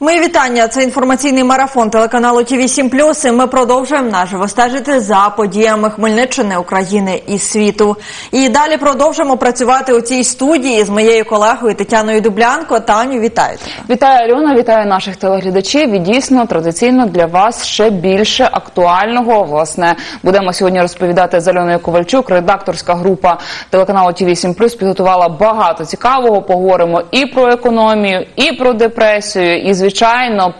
Мої вітання. Це інформаційний марафон телеканалу ТВ 7 І Ми продовжуємо наживо стежити за подіями Хмельниччини, України і світу. І далі продовжимо працювати у цій студії з моєю колегою Тетяною Дублянко. Таню, вітаю тебе. Вітаю Альона, вітаю наших телеглядачів. І дійсно традиційно для вас ще більше актуального. Власне, будемо сьогодні розповідати з Альоною Ковальчук. Редакторська група телеканалу ТВ 7 підготувала багато цікавого. Поговоримо і про економію, і про депресію, і звичайно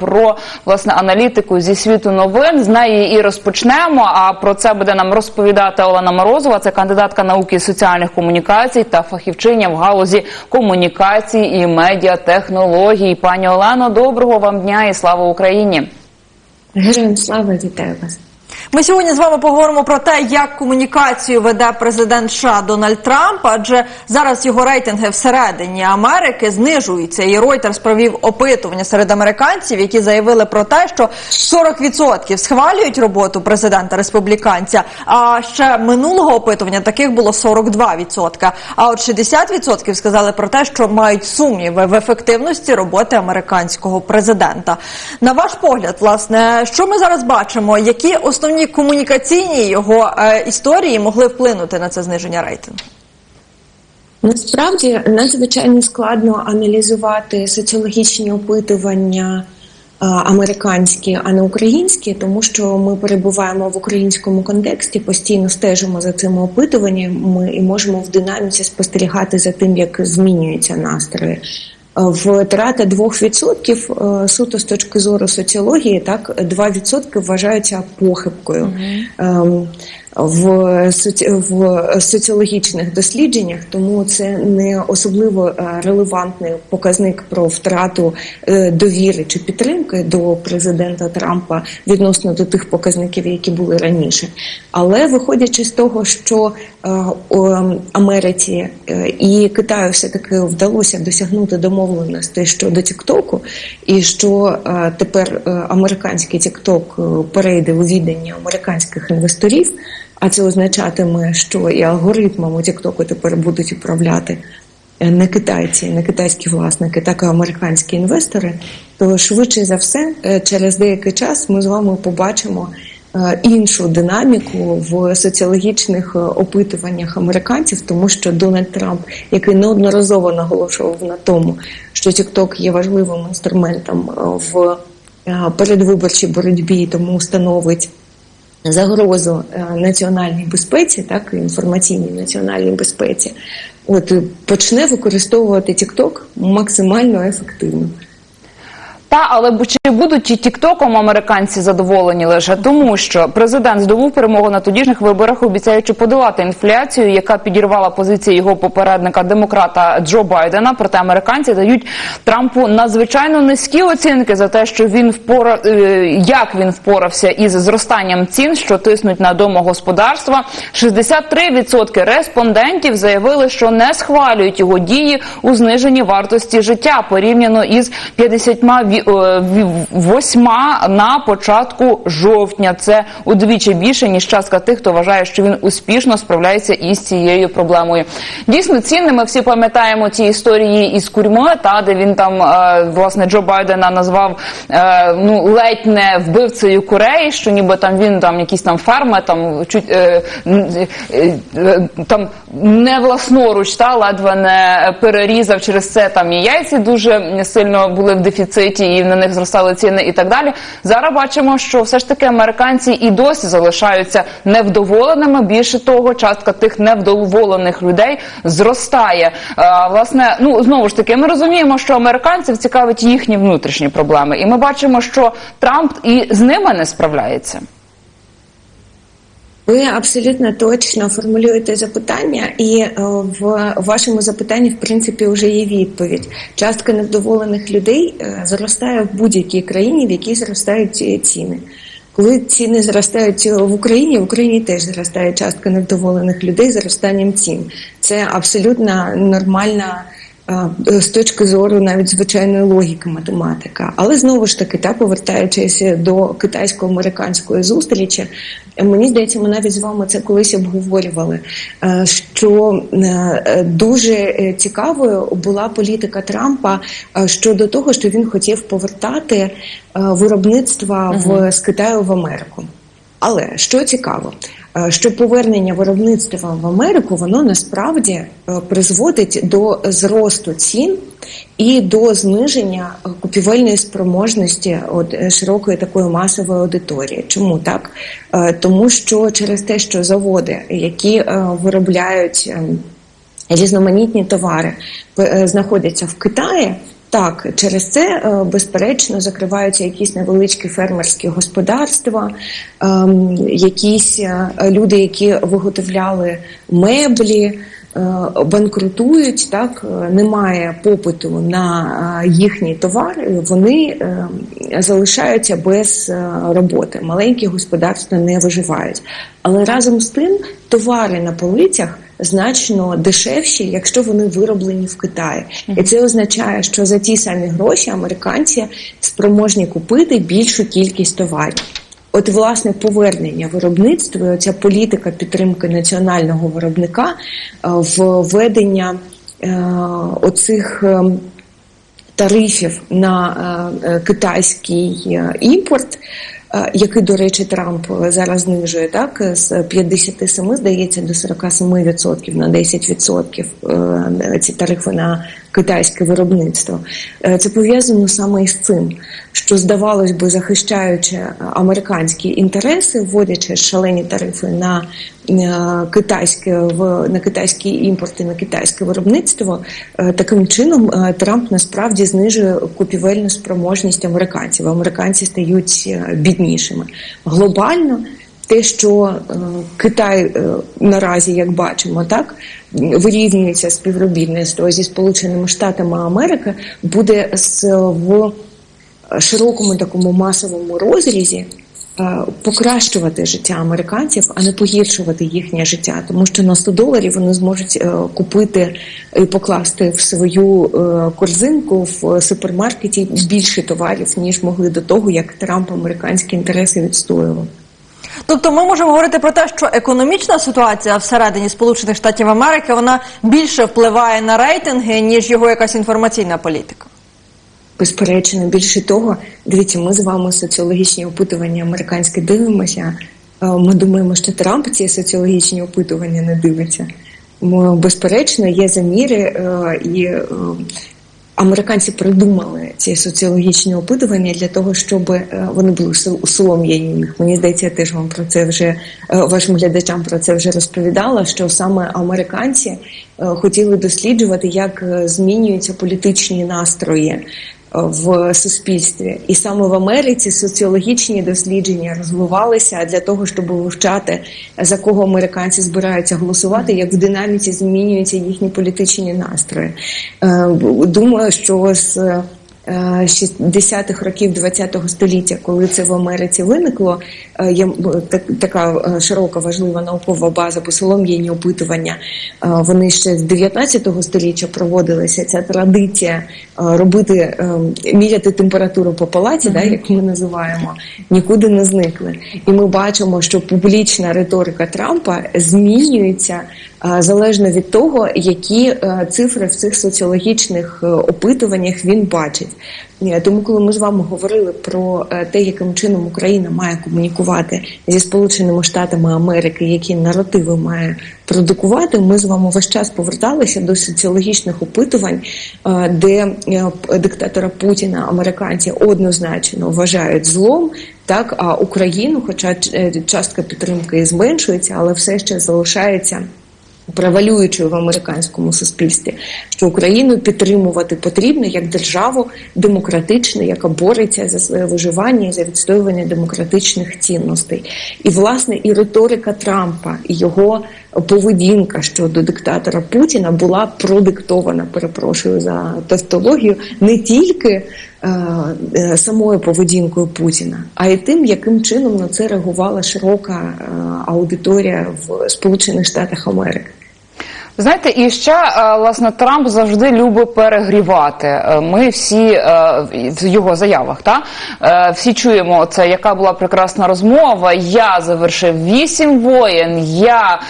про власне аналітику зі світу новин. З неї і розпочнемо. А про це буде нам розповідати Олена Морозова. Це кандидатка науки соціальних комунікацій та фахівчиня в галузі комунікацій і медіатехнологій. Пані Олено, доброго вам дня і слава Україні! Героям слава вітаю вас. Ми сьогодні з вами поговоримо про те, як комунікацію веде президент США Дональд Трамп, адже зараз його рейтинги всередині Америки знижуються. І Reuters провів опитування серед американців, які заявили про те, що 40% схвалюють роботу президента республіканця. А ще минулого опитування таких було 42%. А от 60% сказали про те, що мають сумніви в ефективності роботи американського президента. На ваш погляд, власне, що ми зараз бачимо? Які основні комунікаційні його е, історії могли вплинути на це зниження рейтингу? Насправді надзвичайно складно аналізувати соціологічні опитування а, американські, а не українські, тому що ми перебуваємо в українському контексті, постійно стежимо за цими опитуваннями і можемо в динаміці спостерігати за тим, як змінюються настрої. Втрата 2% е, суто з точки зору соціології, так 2% вважаються похибкою. Ем, В, в соціологічних дослідженнях, тому це не особливо е, релевантний показник про втрату е, довіри чи підтримки до президента Трампа відносно до тих показників, які були раніше. Але виходячи з того, що е, Америці і Китаю все таки вдалося досягнути домовленостей щодо Тіктоку, і що тепер американський Тікток перейде у відання американських інвесторів. А це означатиме, що і алгоритмами Тіктоку тепер будуть управляти е, не китайці, не китайські власники, так і американські інвестори. То швидше за все, е, через деякий час ми з вами побачимо е, іншу динаміку в соціологічних опитуваннях американців, тому що Дональд Трамп, який неодноразово наголошував на тому, що TikTok є важливим інструментом в передвиборчій боротьбі, тому становить загрозу е, національній безпеці, так інформаційній національній безпеці, от е, почне використовувати TikTok максимально ефективно. Та, але будуть ті тіктоком американці задоволені лише тому, що президент здобув перемогу на тодішніх виборах, обіцяючи подолати інфляцію, яка підірвала позиції його попередника демократа Джо Байдена. Проте американці дають Трампу надзвичайно низькі оцінки за те, що він впора е, як він впорався із зростанням цін, що тиснуть на домогосподарства. 63% респондентів заявили, що не схвалюють його дії у зниженні вартості життя порівняно із 58 на початку жовтня. Це удвічі більше ніж частка тих, хто вважає, що він успішно справляється із цією проблемою. Дійсно, цінними ми всі пам'ятаємо ці історії із курьми, та де він там е, власне Джо Байдена назвав е, ну ледь не вбивцею курей, що ніби там він там якісь там ферми, там чуть е, там не власноруч, та ледве не перерізав через це там і яйці дуже сильно були в дефіциті, і на них зростали ціни і так далі. Зараз бачимо, що все ж таки американці і досі залишаються невдоволеними. Більше того, частка тих невдоволених людей зростає. А, власне, ну знову ж таки, ми розуміємо, що американців цікавить їхні внутрішні проблеми, і ми бачимо, що Трамп і з ними не справляється. Ви абсолютно точно формулюєте запитання, і е, в вашому запитанні, в принципі, вже є відповідь. Частка невдоволених людей е, зростає в будь-якій країні, в якій зростають е, ціни. Коли ціни зростають в Україні, в Україні теж зростає частка невдоволених людей зростанням цін. Це абсолютно нормальна з точки зору навіть звичайної логіки математика. Але знову ж таки, та повертаючись до китайсько-американської зустрічі, е, мені здається, ми навіть з вами це колись обговорювали. е, Що е, дуже е, цікавою була політика Трампа е, щодо того, що він хотів повертати е, виробництва в з Китаю в Америку. Але що цікаво, е, що повернення виробництва в Америку воно насправді е, призводить до зросту цін і до зниження е, купівельної спроможності от е, широкої такої масової аудиторії. Чому так? Е, Тому що через те, що заводи, які е, виробляють ем, різноманітні товари е, знаходяться в Китаї. Так, через це е, безперечно закриваються якісь невеличкі фермерські господарства, ем, якісь е, люди, які виготовляли меблі, е, банкрутують. Так немає попиту на їхні товари. Вони е, залишаються без роботи. Маленькі господарства не виживають. Але разом з тим товари на полицях значно дешевші, якщо вони вироблені в Китаї, і це означає, що за ті самі гроші американці спроможні купити більшу кількість товарів. От, власне, повернення виробництва, і оця політика підтримки національного виробника, е, введення е, оцих. е, тарифів на китайський імпорт, який, до речі, Трамп зараз знижує так? З 57, здається, до 47% на 10% е, ці тарифи на китайське виробництво. Е, Це пов'язано саме із цим, що здавалось би, захищаючи американські інтереси, вводячи шалені тарифи на е, китайське в на китайський імпорт і на китайське виробництво, е, таким чином Трамп насправді знижує купівельну спроможність американців. Американці стають біднішими глобально. Те, що е, Китай е, наразі, як бачимо, так вирівнюється співробітництво зі Сполученими Штатами Америки, буде в широкому такому масовому розрізі е, покращувати життя американців, а не погіршувати їхнє життя, тому що на 100 доларів вони зможуть купити і покласти в свою корзинку в супермаркеті більше товарів ніж могли до того, як Трамп американські інтереси відстоював. Тобто ми можемо говорити про те, що економічна ситуація всередині Сполучених Штатів Америки вона більше впливає на рейтинги, ніж його якась інформаційна політика. Безперечно, більше того, дивіться, ми з вами соціологічні опитування американські дивимося. Е, Ми думаємо, що Трамп ці соціологічні опитування не дивиться. Безперечно, є заміри, е, і е, американці придумали ці соціологічні опитування для того, щоб е, вони були усолом'яні. Мені здається, я теж вам про це вже е, вашим глядачам про це вже розповідала. Що саме американці е, хотіли досліджувати, як змінюються політичні настрої в суспільстві, і саме в Америці соціологічні дослідження розвивалися для того, щоб вивчати за кого американці збираються голосувати, як в динаміці змінюються їхні політичні настрої. Е, Думаю, що з 60-х років ХХ століття, коли це в Америці виникло, е, є так- така е, широка важлива наукова база, бо солом'яні опитування. е, Вони ще з 19 століття проводилися. Ця традиція е, робити е, міряти температуру по палаті, да, як ми називаємо, нікуди не зникли. І ми бачимо, що публічна риторика Трампа змінюється е, залежно від того, які е, цифри в цих соціологічних е, опитуваннях він бачить. Тому, коли ми з вами говорили про е, те, яким чином Україна має комунікувати зі Сполученими Штатами Америки, які наративи має продукувати, ми з вами весь час поверталися до соціологічних опитувань, де диктатора Путіна американці однозначно вважають злом. Так, а Україну, хоча частка підтримки зменшується, але все ще залишається превалюючою в американському суспільстві, що Україну підтримувати потрібно як державу демократичну, яка бореться за своє виживання і за відстоювання демократичних цінностей. І власне і риторика Трампа, і його поведінка щодо диктатора Путіна була продиктована, перепрошую за тавтологію, не тільки е, е, самою поведінкою Путіна, а й тим, яким чином на це реагувала широка е, аудиторія в Сполучених Штатах Америки. Знаєте, і ще е, власне Трамп завжди любить перегрівати. Е, Ми всі е, в його заявах, та всі чуємо це, яка була прекрасна розмова. Я завершив вісім воєн, я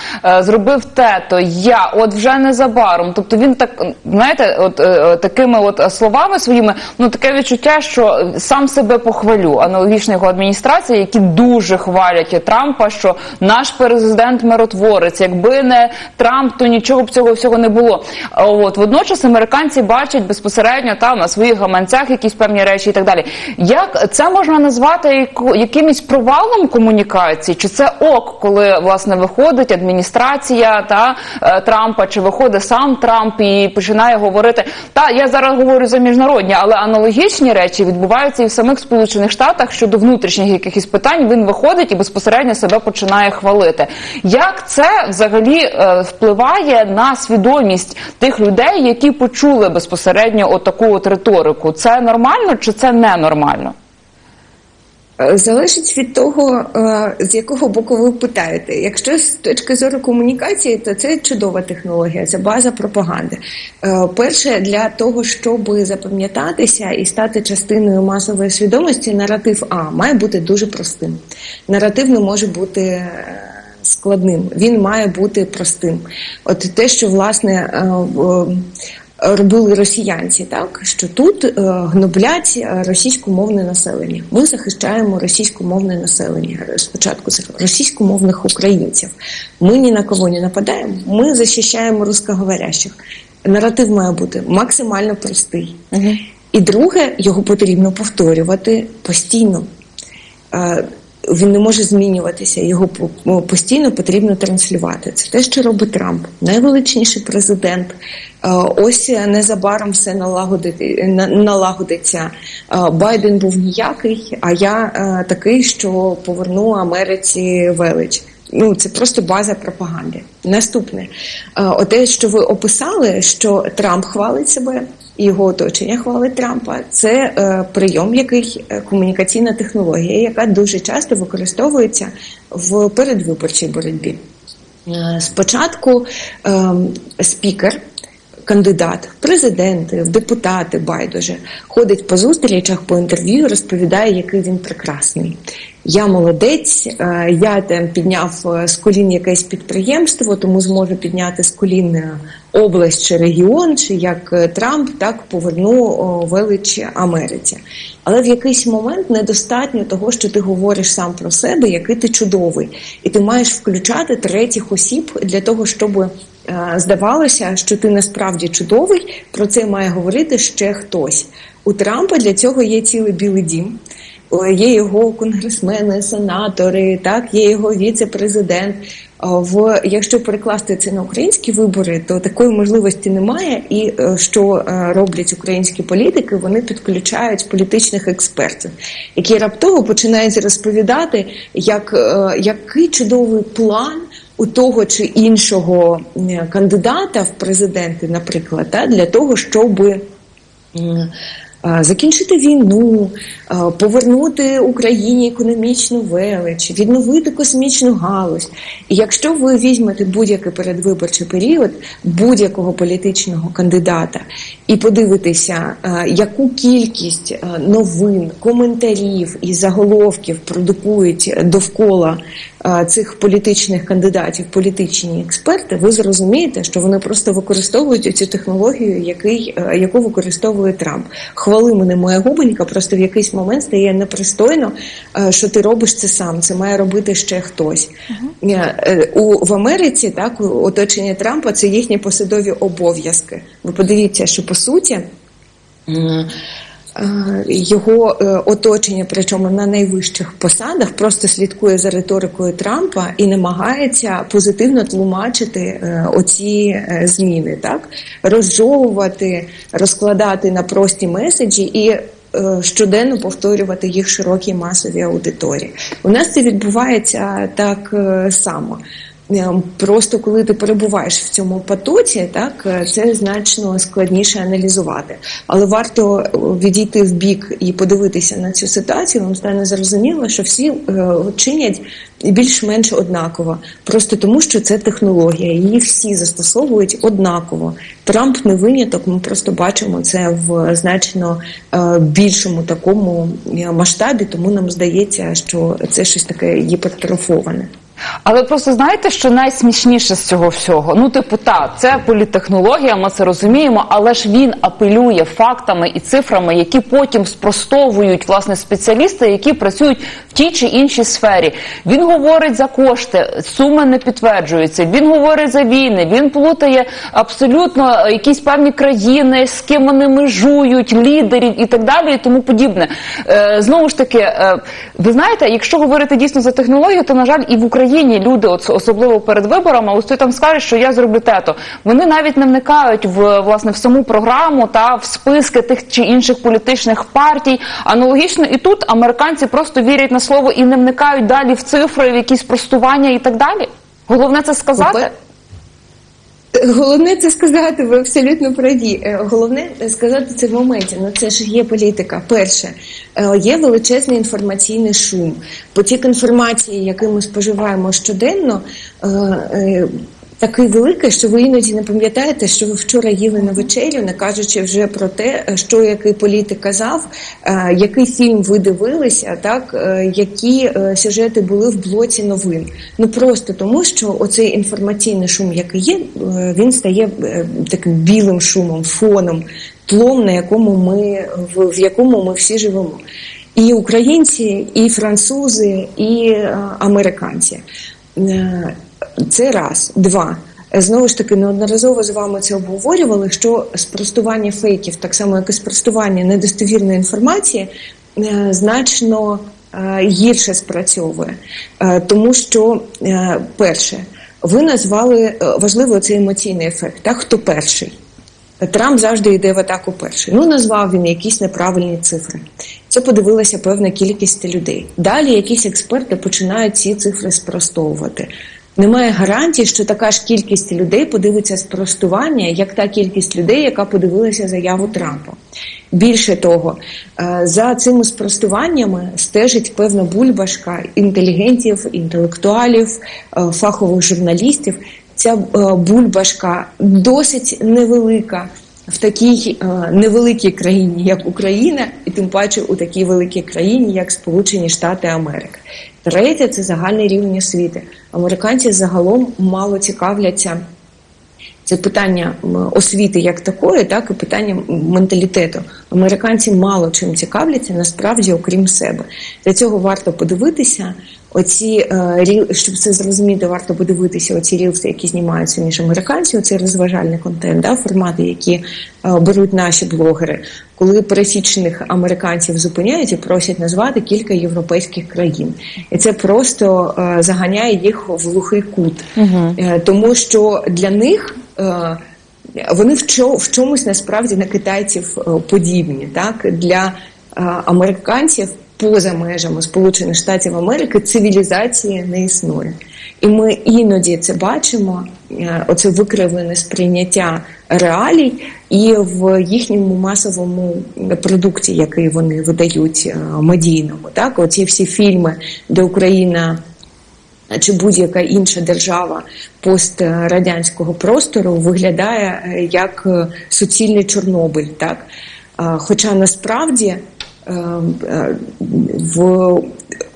зробив те, то я от вже незабаром. Тобто він так знаєте, от такими от словами своїми, ну таке відчуття, що сам себе похвалю. Аналогічно його адміністрації, які дуже хвалять Трампа, що наш президент миротворець, якби не Трамп, то нічого б цього всього не було. От водночас американці бачать безпосередньо там на своїх гаманцях якісь певні речі і так далі. Як це можна назвати якимось провалом комунікації? Чи це ок, коли власне виходить адміністрація та е, Трампа, чи виходить сам Трамп і починає говорити? Та я зараз говорю за міжнародні, але аналогічні речі відбуваються і в самих Сполучених Штатах щодо внутрішніх якихось питань. Він виходить і безпосередньо себе починає хвалити. Як це взагалі е, на свідомість тих людей, які почули безпосередньо отаку от риторику? Це нормально чи це ненормально? Е, Залежить від того, е, з якого боку ви питаєте. Якщо з точки зору комунікації, то це чудова технологія, це база пропаганди. Е, Перше, для того, щоб запам'ятатися і стати частиною масової свідомості, наратив А має бути дуже простим. Наратив не може бути. Е, Складним, він має бути простим. От те, що власне е, робили росіянці, так що тут е, гноблять е, російськомовне населення. Ми захищаємо російськомовне населення спочатку російськомовних українців. Ми ні на кого не нападаємо. Ми захищаємо русскоговорящих. Наратив має бути максимально простий. І друге, його потрібно повторювати постійно. Е, Він не може змінюватися, його постійно потрібно транслювати. Це те, що робить Трамп, найвеличніший президент. Е, Ось незабаром все налагодити, налагодиться. Е, Байден був ніякий, а я е, такий, що поверну Америці велич. Ну, це просто база пропаганди. Наступне, оте, що ви описали, що Трамп хвалить себе, і його оточення хвалить Трампа. Це е, прийом, який е, комунікаційна технологія, яка дуже часто використовується в передвиборчій боротьбі. Е, Спочатку е, спікер. Кандидат, президенти, депутати байдуже ходить по зустрічах, по інтерв'ю, розповідає, який він прекрасний. Я молодець, е, я там підняв е, з колін якесь підприємство, тому зможу підняти з колін область чи регіон, чи як е, Трамп так поверну велич Америці. Але в якийсь момент недостатньо того, що ти говориш сам про себе, який ти чудовий, і ти маєш включати третіх осіб для того, щоб е, здавалося, що ти насправді чудовий. Про це має говорити ще хтось. У Трампа для цього є цілий білий дім. Є його конгресмени, сенатори, так є його віце-президент. О, В якщо перекласти це на українські вибори, то такої можливості немає. І е, що е, роблять українські політики? Вони підключають політичних експертів, які раптово починають розповідати, як е, який чудовий план у того чи іншого е, кандидата в президенти, наприклад, для того, щоби. Закінчити війну, повернути Україні економічну велич, відновити космічну галузь. І якщо ви візьмете будь-який передвиборчий період будь-якого політичного кандидата і подивитеся, яку кількість новин, коментарів і заголовків продукують довкола цих політичних кандидатів, політичні експерти, ви зрозумієте, що вони просто використовують цю технологію, який, е, яку використовує Трамп. Хвали мене моя губонька, просто в якийсь момент стає непристойно, е, що ти робиш це сам. Це має робити ще хтось. Е, У в Америці так у- оточення Трампа це їхні посадові обов'язки. Ви подивіться, що по суті. Е, Його е, оточення, причому на найвищих посадах, просто слідкує за риторикою Трампа і намагається позитивно тлумачити е, оці зміни, так розжовувати, розкладати на прості меседжі і щоденно повторювати їх широкій масовій аудиторії. У нас це відбувається так само. Е, Просто коли ти перебуваєш в цьому потоці, так е, це значно складніше аналізувати. Але варто е, відійти в бік і подивитися на цю ситуацію. Вам стане зрозуміло, що всі чинять більш-менш однаково, просто тому, що це технологія. Її всі застосовують однаково. Трамп не виняток. Ми просто бачимо це в значно більшому такому масштабі, тому нам здається, що це щось таке гіпертрофоване. Але просто знаєте, що найсмішніше з цього всього? Ну, типу, та це політехнологія, ми це розуміємо, але ж він апелює фактами і цифрами, які потім спростовують власне спеціалісти, які працюють в тій чи іншій сфері. Він говорить за кошти, суми не підтверджуються. Він говорить за війни. Він плутає абсолютно якісь певні країни, з ким вони межують, лідерів і так далі, і тому подібне. Е, знову ж таки, е, ви знаєте, якщо говорити дійсно за технологію, то на жаль, і в Україні люди, особливо перед виборами, ось ти там скажеш, що я зроблю тето. Вони навіть не вникають в власне в саму програму та в списки тих чи інших політичних партій. Аналогічно і тут американці просто вірять на слово і не вникають далі в цифри, в якісь простування і так далі. Головне це сказати. Головне це сказати, ви абсолютно праві. Е, Головне сказати це в моменті. Ну це ж є політика. Перше, е, є величезний інформаційний шум. Потік інформації, який ми споживаємо щоденно, е, такий великий, що ви іноді не пам'ятаєте, що ви вчора їли на вечерю, не кажучи вже про те, що який політик казав, е, який фільм ви дивилися, так е, які е, сюжети були в блоці новин. Ну просто тому, що оцей інформаційний шум, який є, він стає таким білим шумом, фоном, тлом, на якому ми в, якому ми всі живемо. І українці, і французи, і американці. Це раз, два. Знову ж таки, неодноразово з вами це обговорювали, що спростування фейків, так само як і спростування недостовірної інформації, е, значно е, гірше спрацьовує. Е, Тому що, перше, ви назвали важливо цей емоційний ефект. Так, хто перший? Трамп завжди йде в атаку перший. Ну, назвав він якісь неправильні цифри. Це подивилася певна кількість людей. Далі якісь експерти починають ці цифри спростовувати. Немає гарантії, що така ж кількість людей подивиться спростування, як та кількість людей, яка подивилася заяву Трампа. Більше того, е, за цими спростуваннями стежить певна бульбашка інтелігентів, інтелектуалів, е, фахових журналістів. Ця е, бульбашка досить невелика в такій е, невеликій країні, як Україна, і тим паче у такій великій країні, як Сполучені Штати Америки. Третє це загальний рівень освіти. Американці загалом мало цікавляться. Це питання освіти як такої, так і питання менталітету. Американці мало чим цікавляться насправді, окрім себе. Для цього варто подивитися. Оці е, ріл, щоб це зрозуміти, варто подивитися оці рілси, які знімаються між американців. Оцей розважальний контент, да, формати, які е, беруть наші блогери, коли пересічних американців зупиняють і просять назвати кілька європейських країн, і це просто е, заганяє їх в глухий кут, Е, тому що для них. вони в, в чомусь насправді на китайців подібні. Так? Для е, американців поза межами Сполучених Штатів Америки цивілізації не існує. І ми іноді це бачимо, е, оце викривлене сприйняття реалій, і в їхньому масовому продукті, який вони видають е, медійному. Так? Оці всі фільми, де Україна чи будь-яка інша держава пострадянського простору виглядає е, як суцільний Чорнобиль, так? Хоча насправді в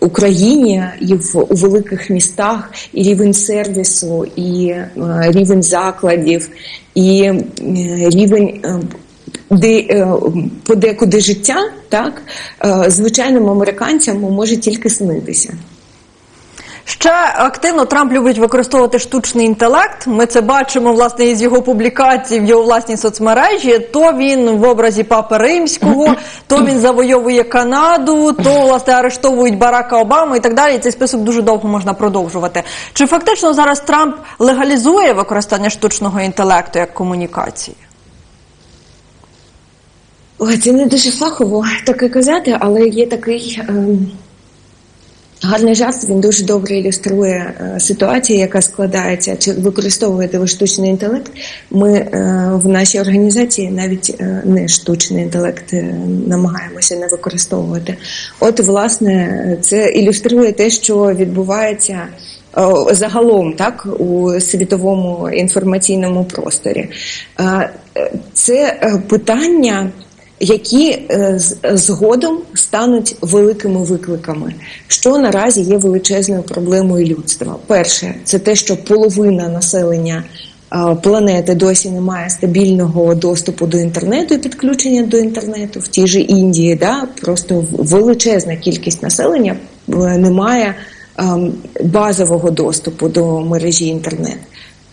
Україні і в у великих містах і рівень сервісу, і е, рівень закладів, і е, рівень. е, де е, подекуди життя, так е, звичайним американцям може тільки снитися. Ще активно Трамп любить використовувати штучний інтелект. Ми це бачимо власне із його публікацій в його власній соцмережі. То він в образі папи римського, то він завойовує Канаду, то власне арештовують Барака Обаму і так далі. Цей список дуже довго можна продовжувати. Чи фактично зараз Трамп легалізує використання штучного інтелекту як комунікації? Ой, це не дуже фахово таке казати, але є такий ем, Гарний жарт він дуже добре ілюструє е, ситуацію, яка складається. Чи використовуєте ви штучний інтелект? Ми е, в нашій організації навіть е, не штучний інтелект намагаємося не використовувати. От, власне, це ілюструє те, що відбувається. Загалом, так у світовому інформаційному просторі, це питання які е, згодом стануть великими викликами, що наразі є величезною проблемою людства. Перше, це те, що половина населення е, планети досі не має стабільного доступу до інтернету і підключення до інтернету. В тій же Індії, да, просто величезна кількість населення е, не має ем, базового доступу до мережі інтернет.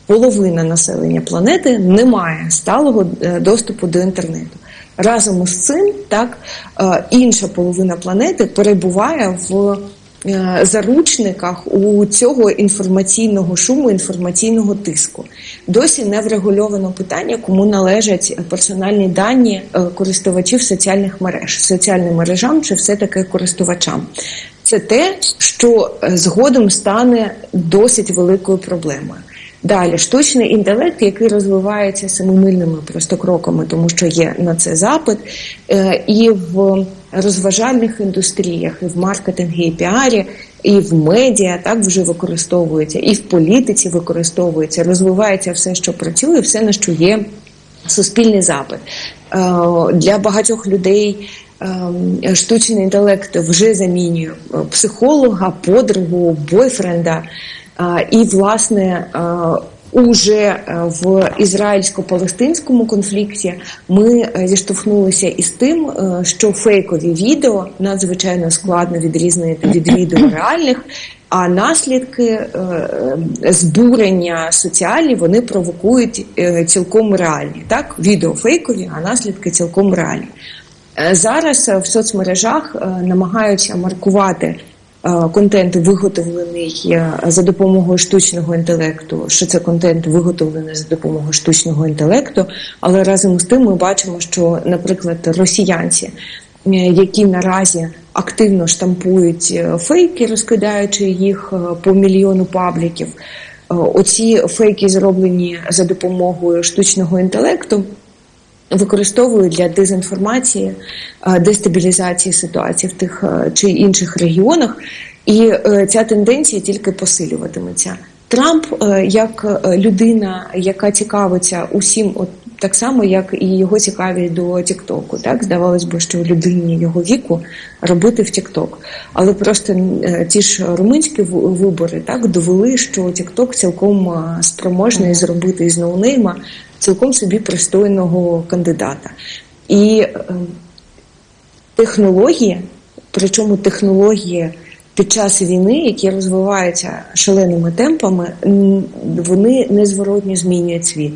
Половина населення планети не має сталого доступу до інтернету. Разом із цим, так е, інша половина планети перебуває в е, заручниках у цього інформаційного шуму, інформаційного тиску. Досі не врегульовано питання, кому належать персональні дані е, користувачів соціальних мереж, соціальним мережам чи все таки користувачам. Це те, що згодом стане досить великою проблемою. Далі штучний інтелект, який розвивається семимильними просто кроками, тому що є на це запит, е, і в розважальних індустріях, і в маркетингі, і піарі, і в медіа так вже використовується, і в політиці використовується, розвивається все, що працює, все на що є суспільний запит. Е, Для багатьох людей ем, штучний інтелект вже замінює е, психолога, подругу, бойфренда. І, власне, уже е, в ізраїльсько-палестинському конфлікті ми е, зіштовхнулися із тим, е, що фейкові відео надзвичайно складно відрізнити від відео реальних. А наслідки збурення соціальні вони провокують цілком реальні. Так, відео фейкові, а наслідки цілком реальні. Зараз в соцмережах намагаються маркувати контент, виготовлений е, за допомогою штучного інтелекту, що це контент виготовлений за допомогою штучного інтелекту. Але разом з тим ми бачимо, що, наприклад, росіянці, е, які наразі активно штампують е, фейки, розкидаючи їх е, по мільйону пабліків, е, оці фейки зроблені за допомогою штучного інтелекту використовують для дезінформації, е, дестабілізації ситуації в тих е, чи інших регіонах, і е, ця тенденція тільки посилюватиметься. Трамп, як людина, яка цікавиться усім, от так само, як і його цікавість до Тіктоку. Так здавалось би, що людині його віку робити в Тікток. Але просто ті ж румунські вибори так довели, що Тікток цілком спроможний зробити із ноунейма цілком собі пристойного кандидата. І е, технології, причому технології під час війни, які розвиваються шаленими темпами, вони незворотньо змінюють світ.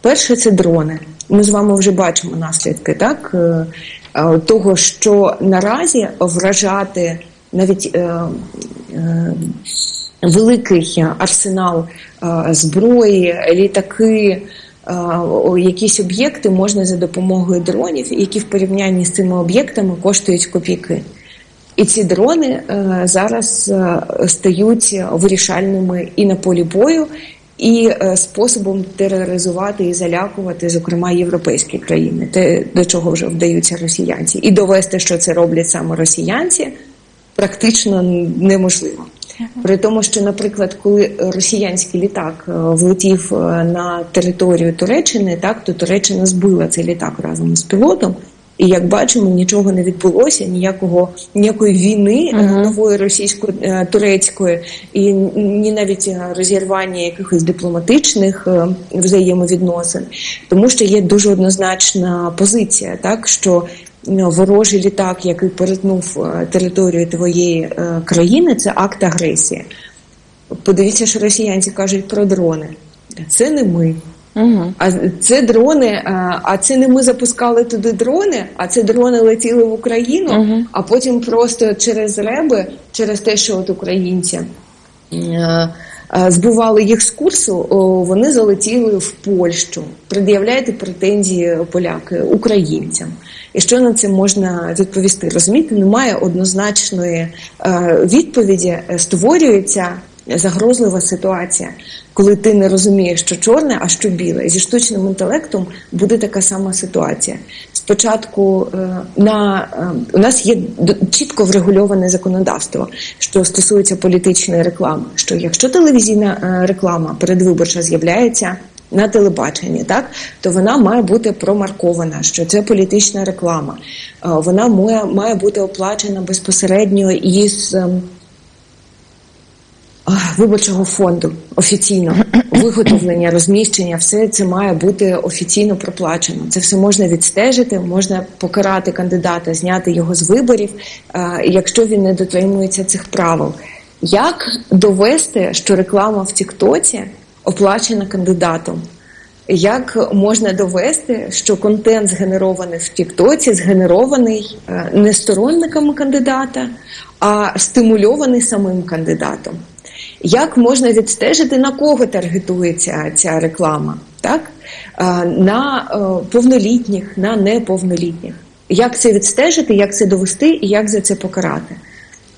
Перше це дрони. Ми з вами вже бачимо наслідки так, е, е, того, що наразі вражати навіть е, великий арсенал зброї, літаки. Якісь об'єкти можна за допомогою дронів, які в порівнянні з цими об'єктами коштують копійки. І ці дрони е, зараз е, стають вирішальними і на полі бою, і е, способом тероризувати і залякувати, зокрема, європейські країни, те, до чого вже вдаються росіянці, і довести, що це роблять саме росіянці, практично неможливо. При тому, що, наприклад, коли росіянський літак е, влетів е, на територію Туреччини, так то Туреччина збила цей літак разом з пілотом. І як бачимо, нічого не відбулося, ніякого ніякої війни е, нової російсько-турецької, і ні навіть розірвання якихось дипломатичних взаємовідносин, тому що є дуже однозначна позиція, так що ворожий літак, який перетнув е, територію твоєї е, країни, це акт агресії. Подивіться, що росіянці кажуть про дрони. Це не ми. Угу. А це дрони, а а це не ми запускали туди дрони, а це дрони летіли в Україну, а потім просто через реби, через те, що от українці е, е, збивали їх з курсу, вони залетіли в Польщу. Пред'являйте претензії поляки українцям. І що на це можна відповісти? Розумієте, немає однозначної е, відповіді, Е, створюється загрозлива ситуація, коли ти не розумієш, що чорне, а що біле. Зі штучним інтелектом буде така сама ситуація. Спочатку е, на е, у нас є чітко врегульоване законодавство, що стосується політичної реклами. Що якщо телевізійна е, реклама передвиборча з'являється на телебаченні, так то вона має бути промаркована, що це політична реклама. Вона має, має бути оплачена безпосередньо із. Виборчого фонду офіційно виготовлення, розміщення, все це має бути офіційно проплачено. Це все можна відстежити, можна покарати кандидата, зняти його з виборів, якщо він не дотримується цих правил. Як довести, що реклама в Тіктоці оплачена кандидатом? Як можна довести, що контент, згенерований в Тіктоці, згенерований е, не сторонниками кандидата, а стимульований самим кандидатом? Як можна відстежити, на кого таргетується ця реклама? Так? На е, повнолітніх, на неповнолітніх. Як це відстежити, як це довести і як за це покарати?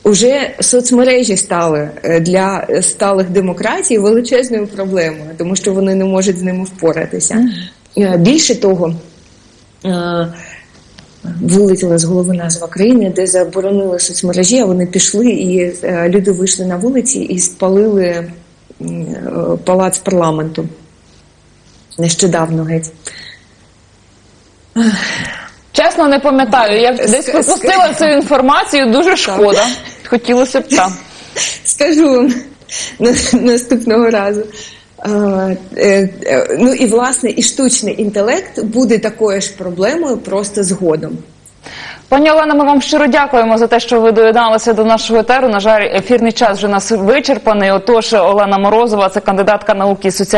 Уже соцмережі стали е, для сталих демократій величезною проблемою, тому що вони не можуть з ними впоратися. Е, Більше того, вилетіла з голови назва країни, де заборонили соцмережі, а вони пішли, і е, люди вийшли на вулиці і спалили е, палац парламенту. Нещодавно геть. Чесно, не пам'ятаю. Я десь пропустила цю інформацію. Дуже шкода. Хотілося б так. Скажу вам наступного разу. Е, е, ну і власне і штучний інтелект буде такою ж проблемою просто згодом. Пані Олена, ми вам щиро дякуємо за те, що ви доєдналися до нашого етеру. На жаль, ефірний час вже нас вичерпаний. Отож, Олена Морозова, це кандидатка науки і соціальної.